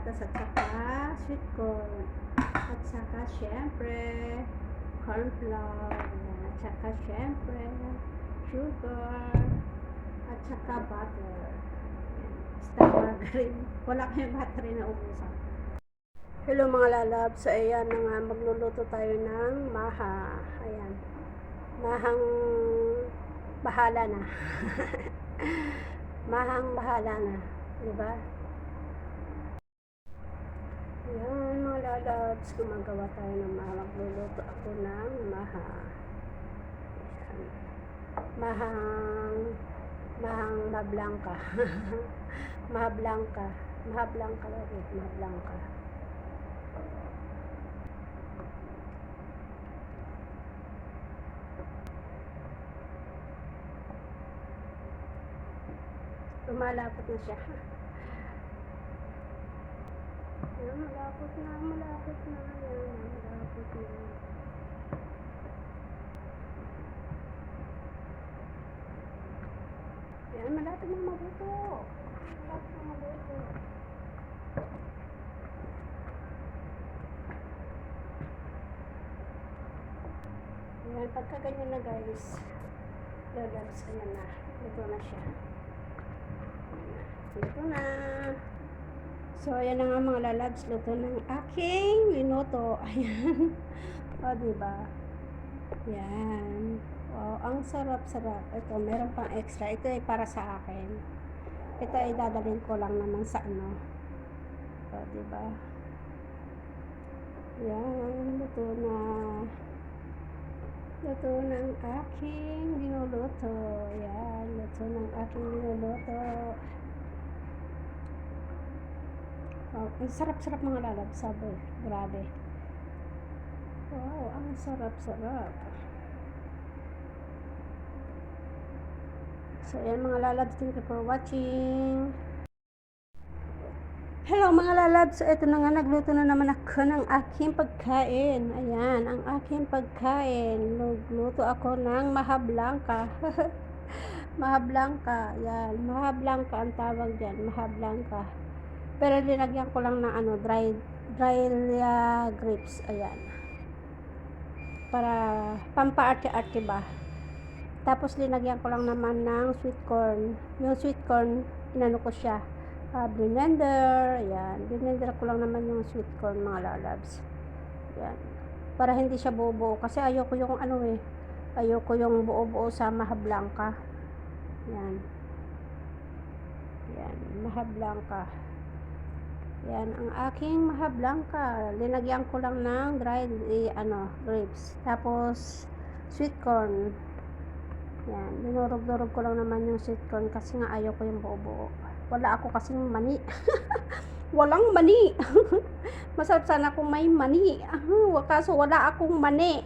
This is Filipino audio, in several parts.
gatas at saka sweet corn. At saka syempre, corn flour. Ayan. At saka syempre, sugar. At saka butter. Basta margarine. Wala kayong battery na ubusan. Hello mga lalab. So ayan na nga, magluluto tayo ng maha. Ayan. Mahang bahala na. Mahang bahala na. Diba? Ayan mga lalabs, gumagawa tayo ng maha. Magluluto ako ng maha. Mahang mahang mablangka. mahablangka. Mahablangka ulit. Mahablangka. Lumalapot na siya. Malapot na, malapot na. Ayan, malapot na. Ayan, malapit na mabuto. Malapit na mabuto. Ayan, pagka ganyan na guys, lalabas ka na. Luto na siya. Luto na. So, ayan na nga mga lalabs. Luto ng aking linuto. Ayan. o, diba? Yan. Wow, ang sarap-sarap. Ito, meron pang extra. Ito ay para sa akin. Ito ay dadalhin ko lang naman sa ano. O, diba? Yan. Luto na. Luto ng aking linuluto. Yan. Luto ng aking linuluto. Oh, ang sarap-sarap mga lalab, sabi. Grabe. Wow, ang sarap-sarap. So, ayan mga lalabs, thank you for watching. Hello mga lalabs, so ito na nga, nagluto na naman ako ng aking pagkain. Ayan, ang aking pagkain. Nagluto ako ng mahablangka. mahablangka, yan. Mahablangka ang tawag dyan, mahablangka. Pero linagyan ko lang ng ano, dry dry uh, grapes. Ayan. Para pampaarte-arte ba. Tapos linagyan ko lang naman ng sweet corn. Yung sweet corn, inano ko siya. Uh, blender. Ayan. Blender ko lang naman yung sweet corn mga lalabs. Ayan. Para hindi siya buo-buo. Kasi ayoko yung ano eh. Ayoko yung buo-buo sa mahablangka. Ayan. Ayan. Mahablangka. Yan, ang aking mahablangka. Linagyan ko lang ng dried eh, ano, grapes. Tapos, sweet corn. Yan, dinurog-durog ko lang naman yung sweet corn kasi nga ayaw ko yung buo-buo. Wala ako kasing mani. Walang mani. Masarap sana kung may mani. Kaso wala akong mani.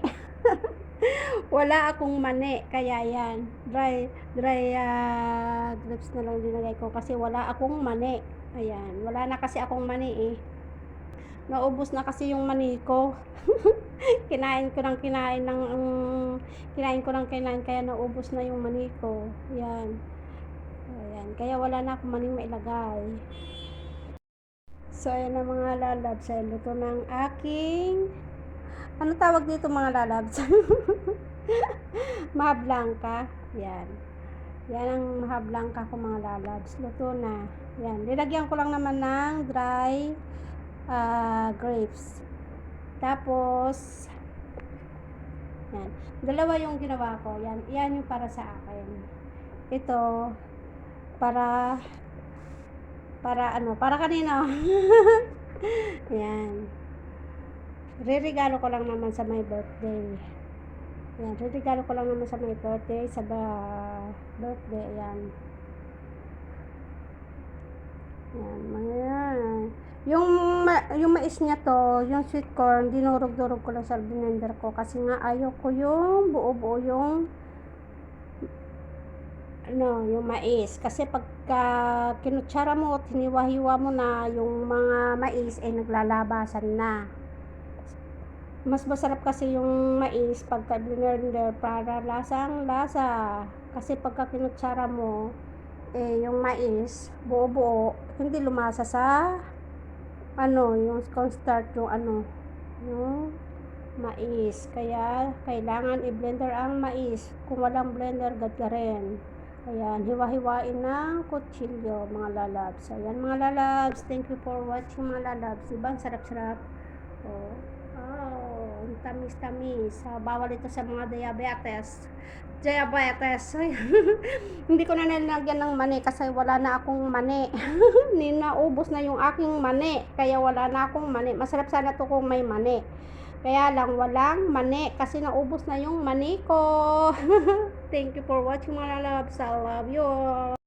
Wala akong mani. Kaya yan, dry, dry uh, grapes na lang dinagay ko kasi wala akong mani. Ayan, wala na kasi akong mani eh. Naubos na kasi yung mani ko. kinain ko ng kinain ng um, kinain ko ng kinain kaya naubos na yung mani ko. Ayan. Ayan, kaya wala na akong maning mailagay. So, ayan na mga lalabs. Ayan, luto ng aking ano tawag dito mga lalabs? Mahablangka. Yan. Yan ang mahablangka ko mga lalabs. Luto na. Yan. Nilagyan ko lang naman ng dry uh, grapes. Tapos, yan. Dalawa yung ginawa ko. Yan. Yan yung para sa akin. Ito, para, para ano, para kanino. yan. Ririgalo ko lang naman sa my birthday. Yan, ririgalo ko lang naman sa my birthday, sa ba birthday, yan. Yan, mga Yung, yung mais niya to, yung sweet corn, dinurog-durog ko lang sa blender ko kasi nga ayaw ko yung buo-buo yung ano, yung mais. Kasi pagka kinutsara mo at hiniwa-hiwa mo na yung mga mais ay naglalabasan na. Mas masarap kasi yung mais pagka blender para lasang lasa. Kasi pagka kinutsara mo, eh, yung mais, buo-buo, hindi lumasa sa ano, yung cornstarch, yung ano, yung mais. Kaya, kailangan i-blender ang mais. Kung walang blender, gagarin. Ayan, hiwa-hiwain ng kutsilyo, mga lalabs. Ayan, mga lalabs. Thank you for watching, mga lalabs. Diba, sarap-sarap. Oh, ang tamis-tamis. Ah, bawal ito sa mga diabetes. Diabetes. Hindi ko na nilagyan ng mani kasi wala na akong mani. Ninaubos na yung aking mani. Kaya wala na akong mani. Masarap sana to kung may mani. Kaya lang walang mani kasi naubos na yung mani ko. Thank you for watching mga loves. I love you.